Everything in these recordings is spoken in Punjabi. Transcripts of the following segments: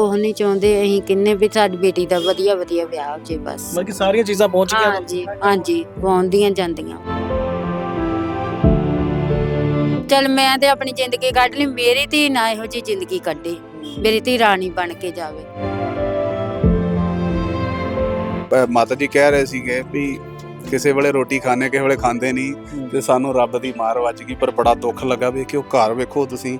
ਕੁਝ ਨਹੀਂ ਚਾਹੁੰਦੇ ਅਸੀਂ ਕਿੰਨੇ ਵੀ ਸਾਡੀ ਬੇਟੀ ਦਾ ਵਧੀਆ ਵਧੀਆ ਵਿਆਹ ਹੋ ਜੇ ਬਸ। ਮਤਲਬ ਕਿ ਸਾਰੀਆਂ ਚੀਜ਼ਾਂ ਪਹੁੰਚ ਗਈਆਂ। ਹਾਂਜੀ ਹਾਂਜੀ ਪਹੁੰਚਦੀਆਂ ਜਾਂਦੀਆਂ। ਚਲ ਮੈਂ ਤੇ ਆਪਣੀ ਜ਼ਿੰਦਗੀ ਕੱਢ ਲਈ ਮੇਰੀ ਧੀ ਨਾ ਇਹੋ ਜੀ ਜ਼ਿੰਦਗੀ ਕੱਢੇ ਮੇਰੀ ਧੀ ਰਾਣੀ ਬਣ ਕੇ ਜਾਵੇ। ਅਹ ਮਾਤਾ ਜੀ ਕਹਿ ਰਹੇ ਸੀਗੇ ਵੀ ਕਿਸੇ ਵੇਲੇ ਰੋਟੀ ਖਾਣੇ ਕਿਸੇ ਵੇਲੇ ਖਾਂਦੇ ਨਹੀਂ ਤੇ ਸਾਨੂੰ ਰੱਬ ਦੀ ਮਾਰ ਵੱਜ ਗਈ ਪਰ ਬੜਾ ਦੁੱਖ ਲੱਗਾ ਵੀ ਕਿ ਉਹ ਘਰ ਵੇਖੋ ਤੁਸੀਂ।